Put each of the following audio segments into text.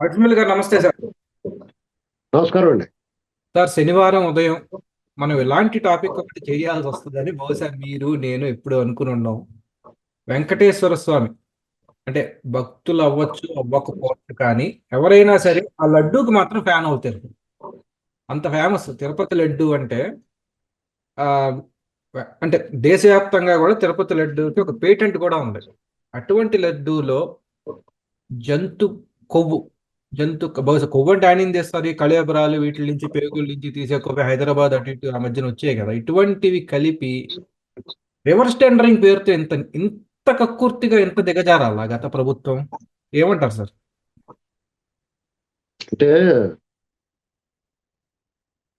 అజ్మల్ గారు నమస్తే సార్. నమస్కారం అండి. సార్ శనివారం ఉదయం మనం ఎలాంటి టాపిక్ ఒకటి చేయాల్సి వస్తుందని బహుశా మీరు నేను ఎప్పుడు అనుకుని ఉన్నాం. వెంకటేశ్వర స్వామి అంటే భక్తులు అవ్వచ్చు అవ్వకపోవచ్చు కానీ ఎవరైనా సరే ఆ లడ్డూకి మాత్రం ఫ్యాన్ అవుతారు. అంత ఫేమస్ తిరుపతి లడ్డు అంటే అంటే దేశవ్యాప్తంగా కూడా తిరుపతి లడ్డూకి ఒక పేటెంట్ కూడా ఉంది. అటువంటి లడ్డూలో జంతు కొవ్వు జంతు బహుశా కొవ్వు అంటే ఆయన ఏం చేస్తారు ఈ కళేబరాలు వీటి నుంచి పేగుల నుంచి తీసే కొవ్వు హైదరాబాద్ అటు ఇటు ఆ మధ్యన వచ్చాయి కదా. ఇటువంటివి కలిపి రివర్స్ టెండరింగ్ పేరుతో ఇంత ఇంత కక్కుర్తిగా ఎంత దిగజారాలా గత ప్రభుత్వం? ఏమంటారు సార్? అంటే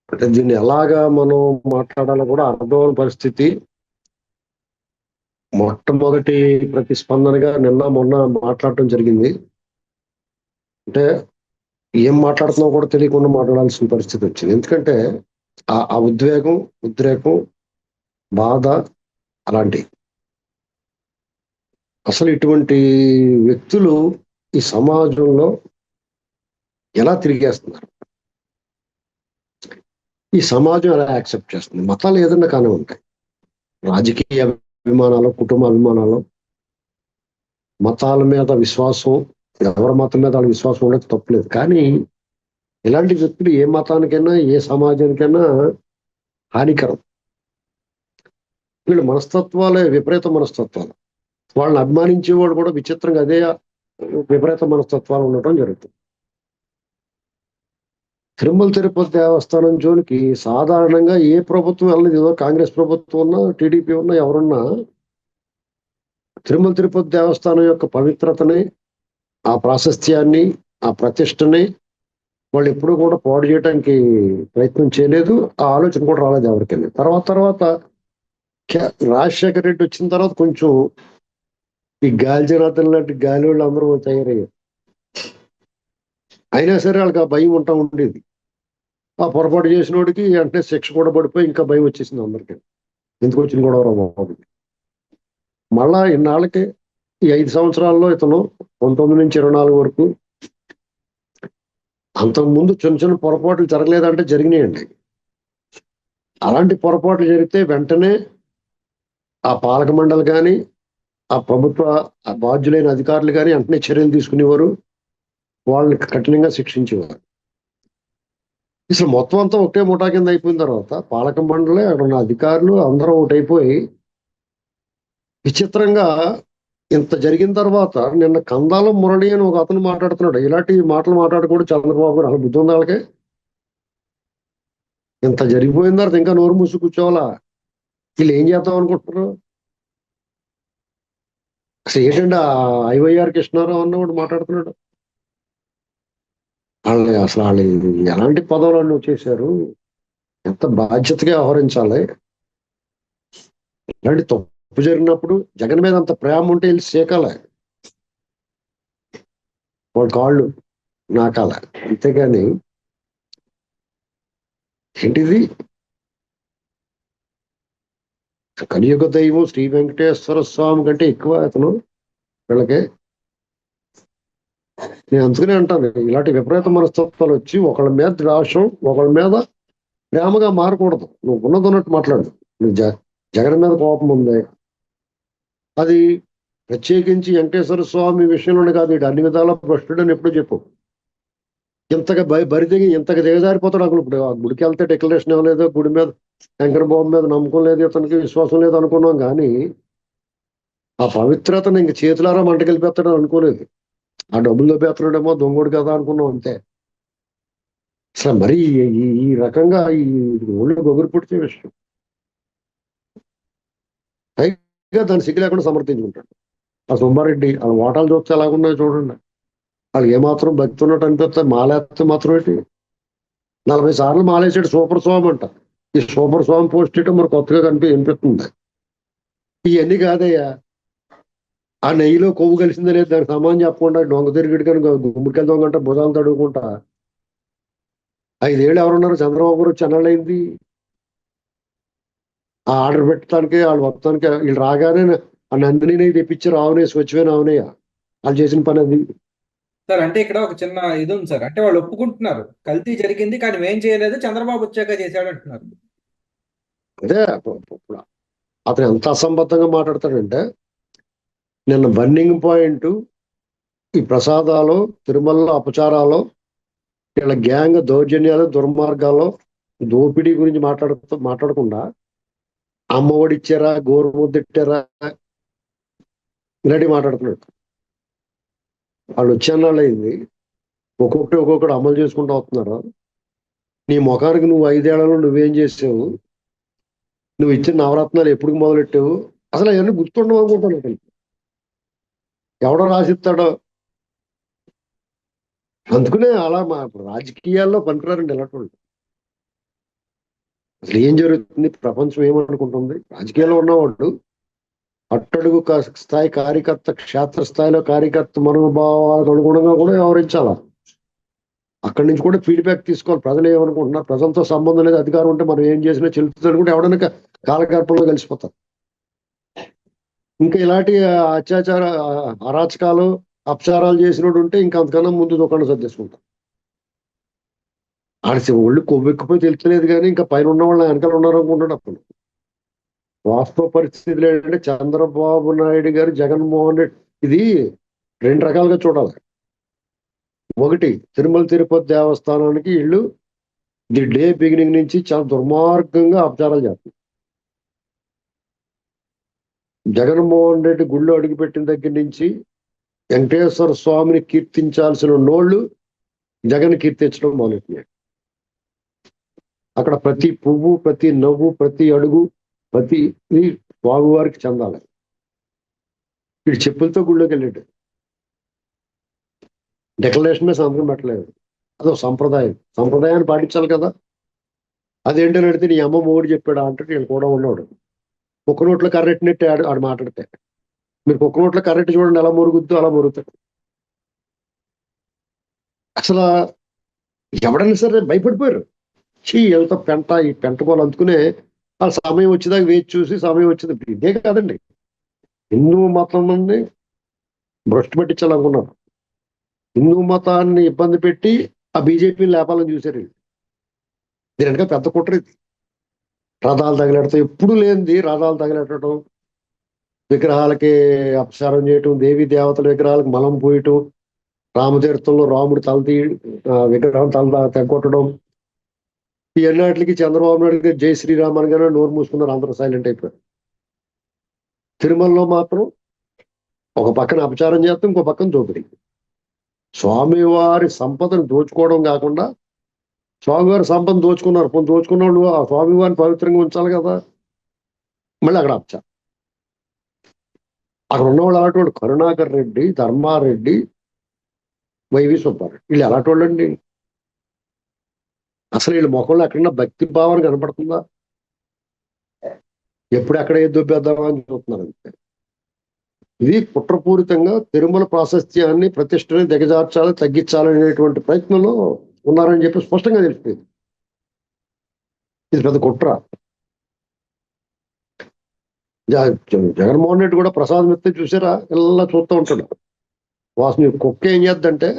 అంటే దీన్ని ఎలాగా మనం మాట్లాడాలో కూడా అర్థం పరిస్థితి. మొట్టమొదటి ప్రతిస్పందనగా నిన్న మొన్న మాట్లాడటం జరిగింది. అంటే ఏం మాట్లాడుతున్నావు కూడా తెలియకుండా మాట్లాడాల్సిన పరిస్థితి వచ్చింది. ఎందుకంటే ఆ ఆ ఉద్వేగం ఉద్రేకం బాధ అలాంటి అసలు ఇటువంటి వ్యక్తులు ఈ సమాజంలో ఎలా తిరిగేస్తున్నారు? ఈ సమాజం ఎలా యాక్సెప్ట్ చేస్తుంది? మతాలు ఏదన్నా కానీ ఉంటాయి. రాజకీయ అభిమానాలు కుటుంబ అభిమానాలు మతాల మీద విశ్వాసం ఎవరి మతం మీద వాళ్ళ విశ్వాసం ఉండదు తప్పలేదు. కానీ ఇలాంటి వ్యక్తులు ఏ మతానికైనా ఏ సమాజానికైనా హానికరం. వీళ్ళ మనస్తత్వాలే విపరీత మనస్తత్వాలు. వాళ్ళని అభిమానించేవాడు కూడా విచిత్రంగా అదే విపరీత మనస్తత్వాలు ఉండటం జరుగుతుంది. తిరుమల తిరుపతి దేవస్థానం జోలికి సాధారణంగా ఏ ప్రభుత్వం వెళ్ళలేదు. ఏదో కాంగ్రెస్ ప్రభుత్వం ఉన్నా టీడీపీ ఉన్నా ఎవరున్నా తిరుమల తిరుపతి దేవస్థానం యొక్క పవిత్రతని ఆ ప్రాశస్త్యాన్ని ఆ ప్రతిష్టని వాళ్ళు ఎప్పుడూ కూడా పాడు చేయడానికి ప్రయత్నం చేయలేదు. ఆ ఆలోచన కూడా రాలేదు ఎవరికైనా. తర్వాత తర్వాత రాజశేఖర రెడ్డి వచ్చిన తర్వాత కొంచెం ఈ గాలి జనార్దన్ లాంటి గాలి వాళ్ళు అందరూ తయారయ్యారు. అయినా సరే వాళ్ళకి ఆ భయం ఉంటా ఉండేది. ఆ పొరపాటు చేసిన వాడికి వెంటనే శిక్ష కూడా పడిపోయి ఇంకా భయం వచ్చేసింది అందరికి. ఎందుకు వచ్చింది కూడా బాబు. మళ్ళా ఇన్నాళ్ళకి ఈ ఐదు సంవత్సరాల్లో ఇతను పంతొమ్మిది నుంచి ఇరవై నాలుగు వరకు అంతకుముందు చిన్న చిన్న పొరపాట్లు జరగలేదంటే జరిగినాయండి. అలాంటి పొరపాట్లు జరిగితే వెంటనే ఆ పాలక మండలి కానీ ఆ ప్రభుత్వ ఆ బాధ్యులైన అధికారులు కానీ వెంటనే చర్యలు తీసుకునేవారు. వాళ్ళని కఠినంగా శిక్షించేవారు. అసలు మొత్తం అంతా ఒకటే ముఠా కింద అయిపోయిన తర్వాత పాలక మండలి అక్కడ ఉన్న అధికారులు అందరూ ఒకటైపోయి విచిత్రంగా ఇంత జరిగిన తర్వాత నిన్న కందాలం మురళి అని ఒక అతను మాట్లాడుతున్నాడు. ఇలాంటి మాటలు మాట్లాడకూడదు చంద్రబాబు గారు. అసలు బుద్ధి ఉంది వాళ్ళకి? ఇంత జరిగిపోయిన తర్వాత ఇంకా నోరు మూసి కూర్చోవాలా? వీళ్ళు ఏం చేద్దాం అనుకుంటున్నారు? అసలు ఏంటంటే ఆ ఐవైఆర్ కృష్ణారావు అన్నవాడు మాట్లాడుతున్నాడు? వాళ్ళు అసలు వాళ్ళు ఎలాంటి పదవులను వచ్చేసారు ఎంత బాధ్యతగా వ్యవహరించాలి? ఇలాంటి తప్పు జరిగినప్పుడు జగన్ మీద అంత ప్రేమ ఉంటే వెళ్ళి సేకాలే వాళ్ళ కాళ్ళు నాకాల. అంతేగాని ఏంటిది? కలియుగ దైవం శ్రీ వెంకటేశ్వర స్వామి కంటే ఎక్కువ అతను వీళ్ళకి. నేను అందుకనే అంటాను ఇలాంటి విపరీత మనస్తత్వాలు వచ్చి ఒకళ్ళ మీద ద్వేషం ఒకళ్ళ మీద ప్రేమగా మారకూడదు. నువ్వు ఉన్నదన్నట్టు మాట్లాడు. నువ్వు జగన్ మీద కోపం ఉంది. అది ప్రత్యేకించి వెంకటేశ్వర స్వామి విషయంలోనే కాదు ఇటు అన్ని విధాల భ్రష్టుడు అని ఎప్పుడు చెప్పు. ఇంతగా బరి బరి దిగి ఇంతగా దిగజారిపోతాడు అక్కడ ఇప్పుడు ఆ గుడికి వెళ్తే డిక్లరేషన్ ఇవ్వలేదు గుడి మీద శంకర బాబు మీద నమ్మకం లేదు ఇతనికి విశ్వాసం లేదు అనుకున్నాం కానీ ఆ పవిత్రతను ఇంక చేతులారా మంటకెళ్ళిపోతాడని అనుకోలేదు. ఆ డబ్బులు దొబ్బేస్తున్నాడేమో దొంగోడు కదా అనుకున్నాం అంతే. అసలు మరి ఈ- ఈ ఈ రకంగా ఈ ఒళ్ళు గొగురు పుట్టే విషయం. పైగా దాన్ని సిగ్గు లేకుండా సమర్థించుకుంటాడు. ఆ సుబ్బారెడ్డి ఆ ఓటాలు చూస్తే ఎలాగున్నాయో చూడండి. వాళ్ళు ఏమాత్రం భక్తి ఉన్నట్టు అనిపిస్తే మాలేస్తే మాత్రం ఏంటి? నలభై సార్లు మాలేసాడు సూపర్ స్వామి అంట. ఈ సూపర్ స్వామి పోస్ట్ ఇటు మరి కొత్తగా కనిపి వినిపిస్తుంది. ఇవన్నీ కాదయ్యా. ఆ నెయ్యిలో కొవ్వు కలిసిందే లేదు దానికి సమానం చెప్పకుండా దొంగ తిరిగిడు కానీ గుమ్మికల దొంగ అంటే భుజాలు తడుగుకుంటా ఐదేళ్ళు ఎవరున్నారు? చంద్రబాబు గారు చెన్నైంది ఆర్డర్ పెట్టడానికి వాళ్ళు మొత్తానికి వీళ్ళు రాగానే ఆ నందిని తెప్పించి రావునే స్వచ్ఛమైన అవునయ్య వాళ్ళు చేసిన పని అది. సార్ అంటే ఇక్కడ ఒక చిన్న ఇది ఉంది సార్. అంటే వాళ్ళు ఒప్పుకుంటున్నారు. కల్తీ జరిగింది కానీ మేం చేయలేదు చంద్రబాబు వచ్చాక చేశాడు అంటున్నారు. అదే అతను ఎంత అసంబద్ధంగా మాట్లాడతాడంటే నిన్న బర్నింగ్ పాయింట్ ఈ ప్రసాదాలు తిరుమలలో అపచారాలు వీళ్ళ గ్యాంగ్ దౌర్జన్యాలు దుర్మార్గాలు దోపిడీ గురించి మాట్లాడుతూ మాట్లాడకుండా అమ్మఒడి ఇచ్చారా గోరు ముద్దిట్టారా ఇలాంటివి మాట్లాడుతున్నాడు. వాళ్ళు వచ్చేనాళ్ళు అయింది. ఒక్కొక్కటి ఒక్కొక్కటి అమలు చేసుకుంటూ వస్తున్నారు? నీ ముఖానికి నువ్వు ఐదేళ్ళలో నువ్వేం చేసావు? నువ్వు ఇచ్చిన నవరత్నాలు ఎప్పుడు మొదలెట్టావు? అసలు అవన్నీ గుర్తుండవు అనుకుంటాను ఎవడో రాసిస్తాడో. అందుకనే అలా మా రాజకీయాల్లో పనికిరారండి ఎలాంటి వాళ్ళు. అసలు ఏం జరుగుతుంది? ప్రపంచం ఏమనుకుంటుంది? రాజకీయాల్లో ఉన్నవాడు అట్టడుగు స్థాయి కార్యకర్త క్షేత్ర స్థాయిలో కార్యకర్త మనోభావాలకు అనుగుణంగా కూడా వ్యవహరించాలా? అక్కడి నుంచి కూడా ఫీడ్బ్యాక్ తీసుకోవాలి. ప్రజలు ఏమనుకుంటున్నారు? ప్రజలతో సంబంధం లేదు అధికారం ఉంటే మనం ఏం చేసినా చెల్లుతుంది అనుకుంటే ఎవడైనా క- కలిసిపోతారు. ఇంకా ఇలాంటి అత్యాచార అరాచకాలు అపచారాలు చేసినోడు ఉంటే ఇంకా అంతకన్నా ముందు దుకాణం సర్దేసుకుంటాం ఆడిసి ఒళ్ళు కొవ్వెక్కిపోయి తెలుస్తలేదు కానీ ఇంకా పైన ఉన్న వాళ్ళు వెనకాల ఉన్నారనుకుంటాడు అప్పుడు. వాస్తవ పరిస్థితులు ఏంటంటే చంద్రబాబు నాయుడు గారు జగన్మోహన్ రెడ్డి ఇది రెండు రకాలుగా చూడాలి. ఒకటి తిరుమల తిరుపతి దేవస్థానానికి వీళ్ళు ది డే బిగినింగ్ నుంచి చాలా దుర్మార్గంగా అపచారాలు చేస్తారు జగన్మోహన్ రెడ్డి గుళ్ళో అడుగుపెట్టిన దగ్గర నుంచి వెంకటేశ్వర స్వామిని కీర్తించాల్సిన నోళ్ళు జగన్ కీర్తించడం మొదలెట్టినాడు అక్కడ ప్రతి పువ్వు ప్రతి నవ్వు ప్రతి అడుగు ప్రతి బాగువారికి చెందాలి. వీడు చెప్పులతో గుళ్ళోకి వెళ్ళాడు. డెక్లరేషన్ సంతకం పెట్టలేదు. అదో సంప్రదాయం. సంప్రదాయాన్ని పాటించాలి కదా. అదేంటని అడిగితే నీ అమ్మ మూడు చెప్పాడు అంటే నేను కూడా ఉన్నాడు. కుక్క నోట్లో కర్రెట్టినట్టే ఆడు ఆడు మాట్లాడితే. మీరు కుక్క నోట్లో కర్రెట్టి చూడండి ఎలా మురుగుద్దు అలా మురుగుతాడు. అసలు ఎవడైనా సరే భయపడిపోయారు. చీ ఎంత పెంట ఈ పెంట గోలు అందుకునే ఆ సమయం వచ్చేదాకా వేచి చూసి సమయం వచ్చేది. ఇదే కాదండి. హిందూ మతం నుండి భ్రష్టు పట్టించాలనుకున్నారు హిందూ మతాన్ని ఇబ్బంది పెట్టి ఆ బీజేపీని లేపాలని చూశారు వీళ్ళు. దీని వెనక పెద్ద కుట్ర ఇది. రథాలు తగిలెడతాం ఎప్పుడు లేనిది రథాలు తగిలెట్టడం విగ్రహాలకి అపసారం చేయటం దేవి దేవతల విగ్రహాలకు మలం పోయటం రామతీర్థంలో రాముడు తల తీ ఆ, విగ్రహం తల తెగొట్టడం ఈ ఎన్నాటికి చంద్రబాబు నాయుడు గారు జై శ్రీరామ్ అనగానే నోరు మూసుకున్నారు అందరూ సైలెంట్ అయిపోయారు. తిరుమలలో మాత్రం ఒక పక్కన అపచారం చేస్తాం ఇంకో పక్కన దోపిడీ. స్వామివారి సంపదను దోచుకోవడం కాకుండా స్వామివారి సంపద దోచుకున్నారు కొంత దోచుకున్న వాళ్ళు ఆ స్వామివారిని పవిత్రంగా ఉంచాలి కదా. మళ్ళీ అక్కడ అపచారం. అక్కడ ఉన్నవాళ్ళు అలాంటి వాడు కరుణాకర్ రెడ్డి ధర్మారెడ్డి వైవి సుబ్బారెడ్డి. వీళ్ళు అలాంటి వాళ్ళండి. అసలు వీళ్ళ ముఖంలో ఎక్కడన్నా భక్తి భావన కనపడుతుందా? ఎప్పుడు ఎక్కడ ఏ దుబ్బేద్దామా అని చూస్తున్నారు అంతే. ఇది కుట్రపూరితంగా తిరుమల ప్రాశస్త్యాన్ని ప్రతిష్టని దిగజార్చాలి తగ్గించాలనేటువంటి ప్రయత్నంలో ఉన్నారని చెప్పి స్పష్టంగా తెలిసిపోయింది ఇది పెద్ద కుట్ర. జగన్మోహన్ రెడ్డి కూడా ప్రసాద్ ఎత్తే చూసారా? ఇలా చూస్తూ ఉంటాడు. వాసన కుక్క ఏం చేద్దంటే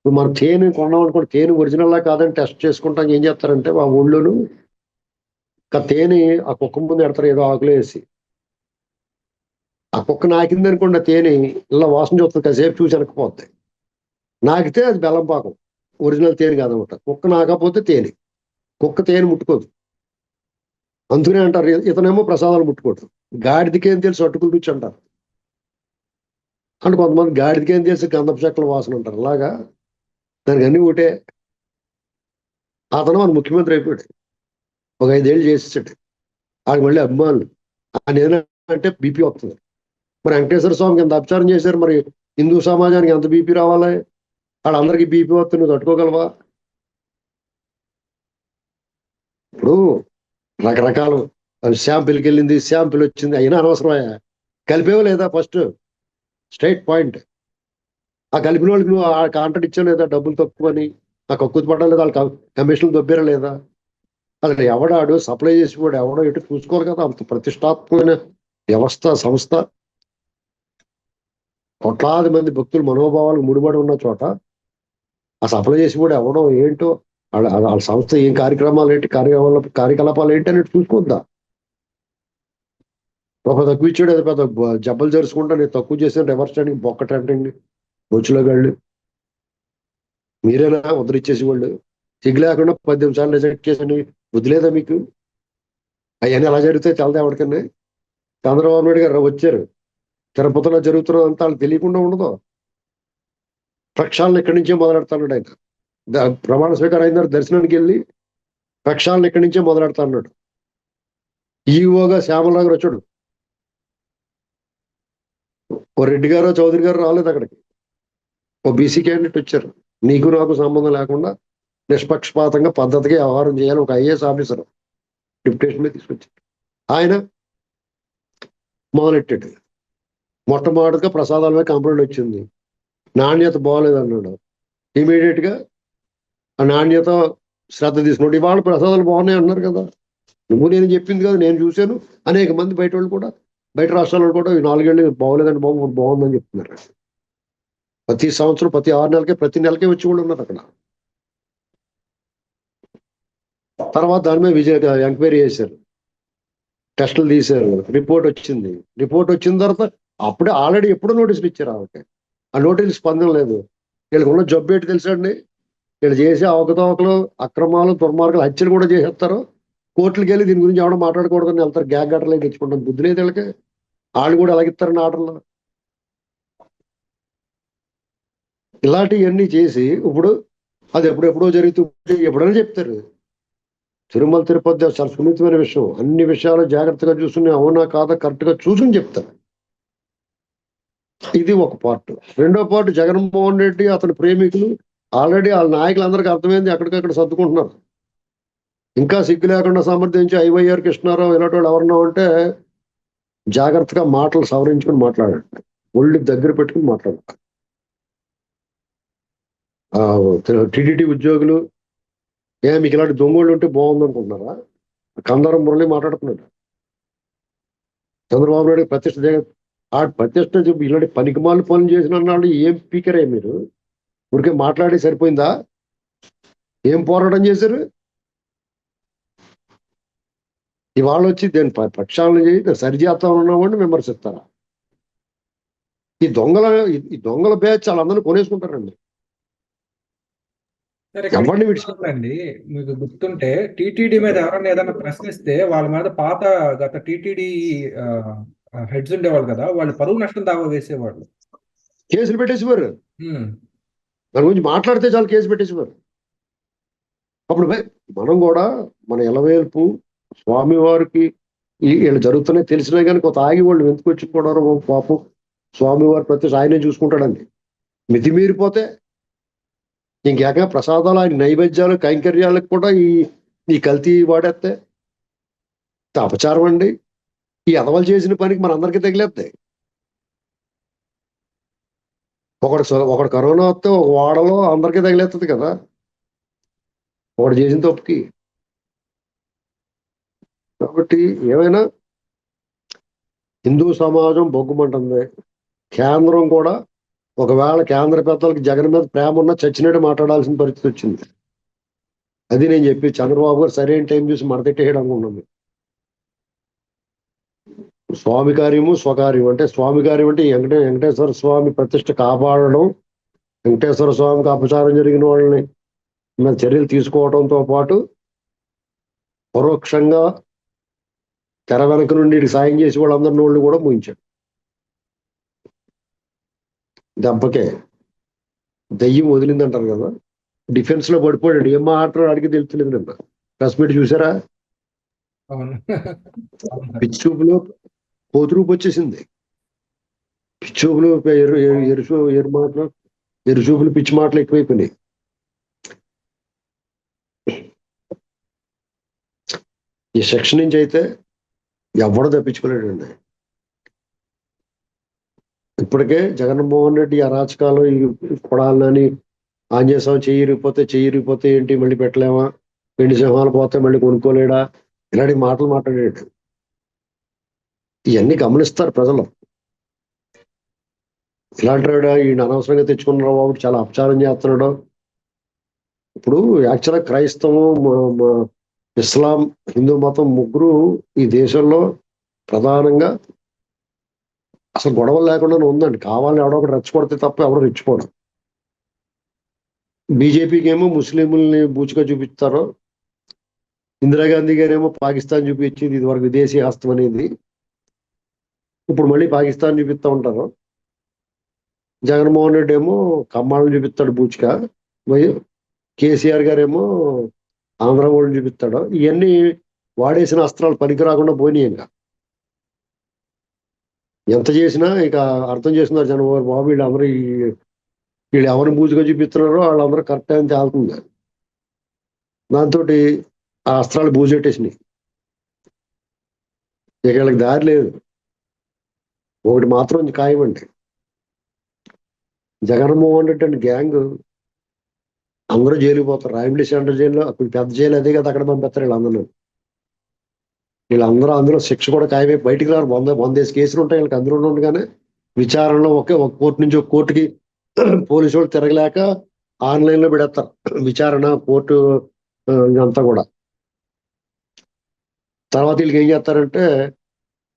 ఇప్పుడు మనం తేనె కొన్నాం అనుకోండి తేనె ఒరిజినల్ కాదని టెస్ట్ చేసుకుంటాం ఏం చేస్తారంటే ఆ ఊళ్ళోను ఒక తేనె ఆ కుక్క ముందు ఎడతారు ఏదో ఆకులు వేసి. ఆ కుక్క నాకింది అనుకోండి ఆ తేనె ఇలా వాసన చూస్తుంది కాసేపు చూసి వెనకపోద్ది నాకితే అది బెల్లం పాకం ఒరిజినల్ తేనె కాదనమాట. కుక్క నాకపోతే తేనె కుక్క తేనె ముట్టుకోదు. అందుకనే అంటారు ఇతనేమో ప్రసాదాలు ముట్టుకోడు. గాడిదికేం తెలుసు అట్టుకులు రుచి అంటారు. అంటే కొంతమంది గాడిదికేం తెలుసు గంధపు చెక్కల వాసన అంటారు. అలాగా దానికి అన్ని ఒకటే. అతను మన ముఖ్యమంత్రి అయిపోయాడు. ఒక ఐదేళ్ళు చేసేసాడు. ఆడికి మళ్ళీ అభిమానులు. ఆయన ఏదంటే బీపీ వస్తుంది. మరి వెంకటేశ్వర స్వామికి ఎంత అపచారం చేశారు మరి? హిందూ సమాజానికి ఎంత బీపీ రావాలి? వాళ్ళందరికీ బీపీ వస్తుంది నువ్వు తట్టుకోగలవా? ఇప్పుడు రకరకాలు. శాంపిల్కి వెళ్ళింది శాంపిల్ వచ్చింది అయినా అనవసరమయ్యా. కలిపేవా లేదా ఫస్ట్? Straight point. ఆ కలిపిన వాళ్ళకి నువ్వు ఆ కాంట్రాక్ట్ ఇచ్చా లేదా? డబ్బులు తక్కువని. ఆ కక్కుతు పడ్డా లేదా? వాళ్ళ కమిషన్లు దొబ్బేరా లేదా? అసలు ఎవడాడు సప్లై చేసేవాడు ఎవడో ఎటు చూసుకోరు కదా? అంత ప్రతిష్టాత్మకమైన వ్యవస్థ సంస్థ. కోట్లాది మంది భక్తులు మనోభావాలు ముడిపడి ఉన్న చోట ఆ సప్లై చేసి కూడా ఎవడో ఏంటో వాళ్ళ సంస్థ ఏం కార్యక్రమాలు ఏంటి కార్యక్రమాలు కార్యకలాపాలు ఏంటి అనేది చూసుకుందా? ఒక తక్కువ ఇచ్చాడు అది పెద్ద జబ్బలు జరుచుకుంటా నేను తక్కువ చేసిన రివర్స్ స్టాండింగ్ బొక్క ట్రెండింగ్ గాళ్ళు మీరేనా ఉద్ధరిచ్చేసి వాళ్ళు? సిగ్గు లేకుండా పద్దెనిమిది సార్లు రిజెక్ట్ చేసండి వదిలేదా మీకు? అవన్నీ అలా జరిగితే చాలా ఎవరికన్నా చంద్రబాబు నాయుడు గారు వచ్చారు. తిరుపతిలో జరుగుతున్నదంతా వాళ్ళకి తెలియకుండా ఉండదు. ప్రక్షాళన ఇక్కడి నుంచే మొదలెడతాడు ఆయన. ప్రమాణ స్వీకారం అయిన దర్శనానికి వెళ్ళి ప్రక్షాళన ఇక్కడి నుంచే మొదలెడతా అన్నాడు ఈఓగా శ్యామలరావు గారు వచ్చాడు. ఓ రెడ్డి గారు చౌదరి గారు రాలేదు అక్కడికి. ఓ బీసీ క్యాండిడేట్ వచ్చారు నీకు నాకు సంబంధం లేకుండా నిష్పక్షపాతంగా పద్ధతిగా వ్యవహారం చేయాలి ఒక ఐఏఎస్ ఆఫీసర్ డిప్యుటేషన్ మీద తీసుకొచ్చారు. ఆయన మొదలెట్టాడు. మొట్టమొదటిగా ప్రసాదాల మీద కంప్లైంట్ వచ్చింది. నాణ్యత బాగోలేదు అన్నాడు ఇమీడియట్ ఆ నాణ్యత శ్రద్ధ తీసుకున్నాడు. ఇవాళ ప్రసాదాలు బాగున్నాయి అన్నారు కదా. నువ్వు నేను చెప్పింది కదా నేను చూశాను. అనేక మంది బయట వాళ్ళు కూడా బయట రాష్ట్రాల వాళ్ళు కూడా ఈ నాలుగేళ్ళు బాగోలేదండి బాబు బాగుందని చెప్తున్నారు. ప్రతి సంవత్సరం ప్రతి ఆరు నెలలకే ప్రతి నెలకే వచ్చి కూడా ఉన్నారు అక్కడ. తర్వాత దాని మీద విజయ ఎంక్వైరీ చేశారు. టెస్టులు తీశారు. రిపోర్ట్ వచ్చింది. రిపోర్ట్ వచ్చిన తర్వాత అప్పుడే ఆల్రెడీ ఎప్పుడో నోటీసులు ఇచ్చారు ఆమెకి ఆ నోటీసులు స్పందన లేదు. వీళ్ళకి ఉన్న జబ్బు ఏంటి తెలుసండి వీళ్ళు చేసే అవకతవకలు అక్రమాలు దుర్మార్గాలు హత్యలు కూడా చేసేస్తారు. కోర్టులకు వెళ్ళి దీని గురించి ఎవడో మాట్లాడకూడదని వెళ్తారు. గ్యాగ్ గట్టలకి తెచ్చుకుంటాం బుద్ధి లేదు వీళ్ళకి. వాళ్ళు కూడా అలాగిస్తారని ఆర్డర్లో ఇలాంటివన్నీ చేసి ఇప్పుడు అది ఎప్పుడెప్పుడో జరుగుతుంది ఎప్పుడైనా చెప్తారు. తిరుమల తిరుపతి చాలా సున్నితమైన విషయం. అన్ని విషయాలు జాగ్రత్తగా చూసుకుని అవునా కాదా కరెక్ట్గా చూసుకుని చెప్తారు. ఇది ఒక పార్ట్. రెండో పార్ట్ జగన్మోహన్ రెడ్డి అతని ప్రేమికులు. ఆల్రెడీ వాళ్ళ నాయకులందరికీ అర్థమైంది అక్కడికక్కడ సర్దుకుంటున్నారు. ఇంకా సిగ్గు లేకుండా సమర్థించి ఐవైఆర్ కృష్ణారావు ఇలాంటి వాళ్ళు ఎవరన్నా ఉంటే జాగ్రత్తగా మాటలు సవరించుకుని మాట్లాడండి. ఒళ్ళు దగ్గర పెట్టుకుని మాట్లాడండి. టిడిటి ఉద్యోగులు ఏ మీకు ఇలాంటి దొంగోళ్ళు ఉంటే బాగుంది అనుకుంటున్నారా కందారం మురళి మాట్లాడుతున్నాడు. చంద్రబాబు నాయుడు ప్రతిష్ట ఆ ప్రతిష్ట ఇలాంటి పనికిమాలు పనులు చేసిన వాళ్ళు ఏం స్పీకరే మీరు? ఊరికే మాట్లాడి సరిపోయిందా? ఏం పోరాటం చేశారు? ఇవాళ వచ్చి దేని ప- ప్రక్షాళన చేయి సరిచేస్తా ఉన్నామని విమర్శిస్తారా? ఈ దొంగల ఈ- దొంగల బ్యాచ్ వాళ్ళందరినీ కొనేసుకుంటారండి. ఎవరిని మీకు గుర్తుంటే టీటీడీ మీద ఎవరైనా ఏదైనా ప్రశ్నిస్తే వాళ్ళ మీద పాత గత టీటీడీ హెడ్స్ ఉండేవాళ్ళు కదా వాళ్ళు పరువు నష్టం దావా వేసేవాళ్ళు. కేసులు పెట్టేసేవారు. దాని గురించి మాట్లాడితే చాలు కేసు పెట్టేసేవారు. అప్పుడు మనం కూడా మన ఎలవేల్పు స్వామివారికి వీళ్ళు జరుగుతున్నాయి తెలిసినా కానీ కొంత ఆగి వాళ్ళు ఎందుకు వచ్చి కూడా పాపం స్వామివారి ప్రతి ఆయనే చూసుకుంటాడండి. మితిమీరిపోతే ఇంకేకంగా ప్రసాదాలు ఆయన నైవేద్యాలు కైంకర్యాలకు కూడా ఈ ఈ కల్తీ వాడేస్తే అపచారం అండి. ఈ అదవలు చేసిన పనికి మన అందరికీ తగిలేస్తాయి ఒకడు ఒకడు కరోనా వస్తే ఒక వాడలో అందరికీ తగిలేస్తుంది కదా. ఒకడు చేసిన తప్పుకి. కాబట్టి ఏమైనా హిందూ సమాజం బొగ్గుమంటుంది. కేంద్రం కూడా ఒకవేళ కేంద్ర పెద్దలకు జగన్ మీద ప్రేమ ఉన్నా చచ్చినట్టు మాట్లాడాల్సిన పరిస్థితి వచ్చింది. అది నేను చెప్పి చంద్రబాబు గారు సరైన టైం చూసి మడతెట్టేయడం అనుకున్నాను స్వామి కార్యము స్వకార్యం. అంటే స్వామి కార్యం అంటే వెంకటే వెంకటేశ్వర స్వామి ప్రతిష్ట కాపాడడం వెంకటేశ్వర స్వామికి అపచారం జరిగిన వాళ్ళని మీద చర్యలు తీసుకోవడంతో పాటు పరోక్షంగా తెర వెనక నుండి సాయం చేసి వాళ్ళందరి నోళ్ళు కూడా ముగించాడు దెబ్బకే దయ్యం వదిలిందంటారు కదా. డిఫెన్స్లో పడిపోయాడు. ఏం మాట్లాడు అడిగి తెలుస్తలేదు నిన్న. ప్రెస్ మీట్ చూసారా? అవును. అవును సార్. పిచ్చి చూపులో కోతురూపు వచ్చేసింది. పిచ్చి చూపులు ఎరు ఎరు- ఎరుచూ ఎరు మాటలు ఎరు చూపులు పిచ్చి మాటలు ఎక్కువైపోయినాయి. ఈ సెక్షన్ నుంచి అయితే ఎవడు తప్పించుకోలేడండి. ఇప్పటికే జగన్మోహన్ రెడ్డి అరాచకాలు ఈ కొడాలని ఆంజనేయ స్వామి చెయ్యిరిగిపోతే చెయ్యిరిగిపోతే ఏంటి? మళ్ళీ పెట్టలేమా? వెండి సింహాలు పోతే మళ్ళీ కొనుక్కోలేడా? ఇలాంటి మాటలు మాట్లాడాడు ఇవన్నీ గమనిస్తారు ప్రజలు. ఇలాంటి ఈయన అనవసరంగా తెచ్చుకున్నారు బాబు చాలా అపచారం చేస్తున్నాడు. ఇప్పుడు యాక్చువల్గా క్రైస్తవం ఇస్లాం హిందూ మతం ముగ్గురు ఈ దేశంలో ప్రధానంగా అసలు గొడవలు లేకుండా ఉందండి. కావాలని ఎవడో ఒకటి రెచ్చగొడితే తప్ప ఎవడో రెచ్చిపోడు బీజేపీకి ఏమో ముస్లింలని బూచిగా చూపిస్తారు ఇందిరాగాంధీ గారేమో పాకిస్తాన్ చూపించింది ఇది వరకు విదేశీ హస్తం అనేది. ఇప్పుడు మళ్ళీ పాకిస్తాన్ చూపిస్తా ఉంటారు. జగన్మోహన్ రెడ్డి ఏమో కమ్మాళ్ళని చూపిస్తాడు బూచిగా. మరి కేసీఆర్ గారేమో ఆంధ్ర వాళ్ళని చూపిస్తాడు. ఇవన్నీ వాడేసిన అస్త్రాలు పనికి రాకుండా పోయినాయి ఇంకా. ఎంత చేసినా ఇక అర్థం చేస్తున్నారు వారు బాబు. వీళ్ళందరూ ఈ- వీళ్ళు ఎవరిని బూజుగా చూపిస్తున్నారో వాళ్ళందరూ కరెక్ట్ అని తేలుతుంది. దాంతో ఆ అస్త్రాలు బూజెట్టేసినాయి ఇక వీళ్ళకి దారి లేదు. ఒకటి మాత్రం ఖాయమండి జగన్మోహన్ రెడ్డి అండ్ గ్యాంగ్ అందరూ జైలుకి పోతారు. రాయమిలి సెంట్రల్ జైల్లో అప్పుడు పెద్ద జైలు అదే కదా అక్కడ పంపిస్తారు వీళ్ళందరూ. వీళ్ళందరూ అందులో శిక్ష కూడా ఖాయమై. బయటికి రారు. వంద వందేసి కేసులు ఉంటాయి. వీళ్ళకి అందరూ ఉండగానే విచారణలో ఒకే ఒక కోర్టు నుంచి ఒక కోర్టుకి పోలీసు వాళ్ళు తిరగలేక ఆన్లైన్లో పెడతారు విచారణ కోర్టు ఇదంతా కూడా. తర్వాత వీళ్ళకి ఏం చేస్తారంటే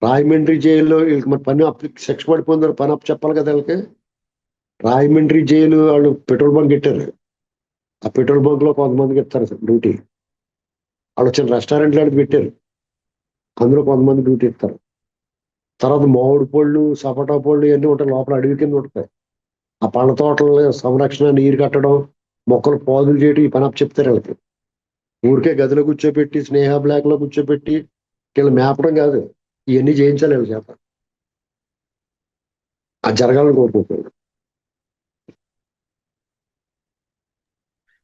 రాయమండ్రి జైల్లో వీళ్ళకి మరి పని అప్ శిక్ష పడిపోయిందని పని అప్ చెప్పాలి కదా వీళ్ళకి. రాయమండ్రి జైలు వాళ్ళు పెట్రోల్ బంక్ పెట్టారు ఆ పెట్రోల్ బంక్లో కొంతమందికి ఇస్తారు డ్యూటీ. వాళ్ళు వచ్చిన రెస్టారెంట్ లాంటిది పెట్టారు. అందులో కొంతమంది డ్యూటీ ఇస్తారు తర్వాత మామిడి పళ్ళు సపోటా పళ్ళు ఇవన్నీ ఉంటాయి. లోపల అడవి కింద ఉంటాయి. ఆ పళ్ళ తోటల సంరక్షణ నీరు కట్టడం మొక్కలు పాదులు చేయడం ఈ పని అప్ చెప్తారు వీళ్ళకి. ఊరికే గదిలో కూర్చోబెట్టి స్నేహ బ్లాక్లో కూర్చోబెట్టి వీళ్ళు మేపడం కాదు. ఇవన్నీ చేయించాలి వీళ్ళ చేత. అది జరగాలని కోరుకుంటున్నాడు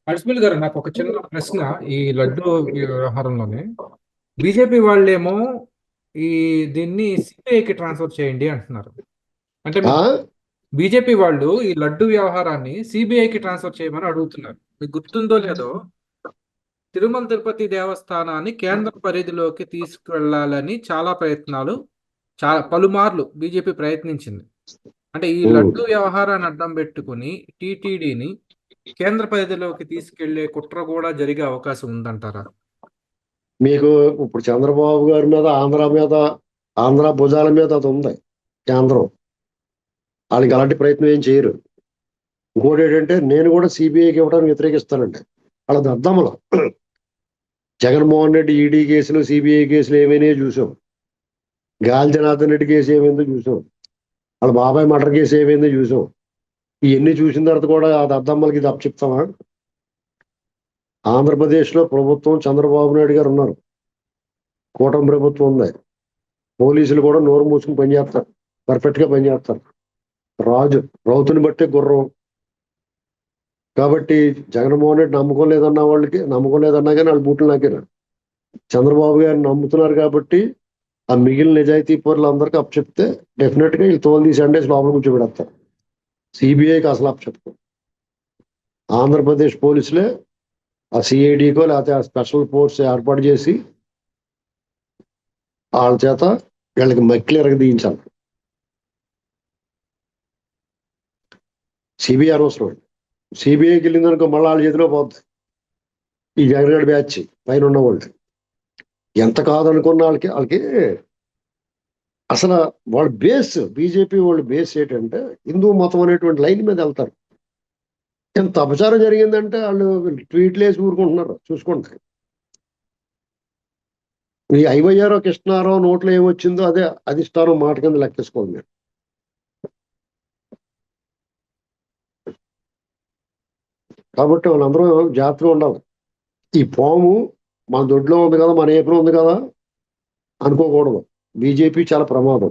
అడిసిమిల్ గారు నాకు ఒక చిన్న ప్రశ్న ఈ లడ్డు వ్యవహారంలోనే. బీజేపీ వాళ్ళేమో ఈ దీన్ని సిబిఐకి ట్రాన్స్ఫర్ చేయండి అంటున్నారు అంటే? బీజేపీ వాళ్ళు ఈ లడ్డు వ్యవహారాన్ని సిబిఐకి ట్రాన్స్ఫర్ చేయమని అడుగుతున్నారు మీకు గుర్తుందో లేదో తిరుమల తిరుపతి దేవస్థానాన్ని కేంద్ర పరిధిలోకి తీసుకువెళ్ళాలని చాలా ప్రయత్నాలు చాలా పలుమార్లు బీజేపీ ప్రయత్నించింది అంటే ఈ. లడ్డు వ్యవహారాన్ని అడ్డం పెట్టుకుని టీటీడీని కేంద్ర పరిధిలోకి తీసుకెళ్ళే కుట్ర కూడా జరిగే అవకాశం ఉందంటారా మీకు ఇప్పుడు చంద్రబాబు గారి మీద ఆంధ్ర మీద ఆంధ్ర భుజాల మీద అది ఉంది కేంద్రం. వాళ్ళకి అలాంటి ప్రయత్నం ఏం చేయరు. ఇంకోటి ఏంటంటే నేను కూడా సిబిఐకి ఇవ్వడానికి వ్యతిరేకిస్తానండి. వాళ్ళ దద్దమ్మలు. జగన్మోహన్ రెడ్డి ఈడీ కేసులు సిబిఐ కేసులు ఏమైనా చూసాం. గాలి జనార్దన్ రెడ్డి కేసు ఏమైందో చూసాం. వాళ్ళ బాబాయ్ మర్డర్ కేసు ఏమైందో చూసాం. ఇవన్నీ చూసిన తర్వాత కూడా ఆ దద్దమ్మలకి ఇది అప్పచెప్తామా? ఆంధ్రప్రదేశ్లో ప్రభుత్వం చంద్రబాబు నాయుడు గారు ఉన్నారు. కూటమి ప్రభుత్వం ఉంది. పోలీసులు కూడా నోరు మూసుకుని పనిచేస్తారు పర్ఫెక్ట్గా పనిచేస్తారు రాజు రౌతుని బట్టే గుర్రం. కాబట్టి జగన్మోహన్ రెడ్డి నమ్మకం లేదన్న వాళ్ళకి నమ్మకం లేదన్నా కానీ వాళ్ళు బూట్లు నాకే చంద్రబాబు గారిని నమ్ముతున్నారు కాబట్టి ఆ మిగిలిన నిజాయితీ పౌరులు అందరికీ అప్పచెప్తే డెఫినెట్గా వీళ్ళు తోలు తీసి అండేసి లోపల కూర్చోబెడతారు. సిబిఐకి అసలు అప్పచెప్తారు ఆంధ్రప్రదేశ్ పోలీసులే ఆ సిఐడికో లేకపోతే ఆ స్పెషల్ ఫోర్స్ ఏర్పాటు చేసి వాళ్ళ చేత వీళ్ళకి మక్కిలు ఎరగదీయించాలి సిబిఐ అనవసరం సిబిఐకి వెళ్ళిందనుకో మళ్ళీ వాళ్ళ చేతిలో పోతుంది ఈ జగన్ బ్యాచ్ పైన ఉన్న వాళ్ళు. ఎంత కాదనుకున్న వాళ్ళకి వాళ్ళకి అసలు వాళ్ళ బేస్ బీజేపీ వాళ్ళ బేస్ ఏంటంటే హిందూ మతం అనేటువంటి లైన్ మీద వెళ్తారు. ఎంత అపచారం జరిగిందంటే వాళ్ళు ట్వీట్లు వేసి ఊరుకుంటున్నారు. చూసుకోండి. ఈ ఐవయ్యారో కృష్ణారావు నోట్లో ఏమొచ్చిందో అదే అధిష్టానం మాట కింద లెక్కేసుకోండి మీరు. కాబట్టి వాళ్ళందరూ జాగ్రత్తగా ఉండాలి. ఈ పాము మన దొడ్లో ఉంది కదా మన ఏపీ ఉంది కదా అనుకోకూడదు. బీజేపీ చాలా ప్రమాదం.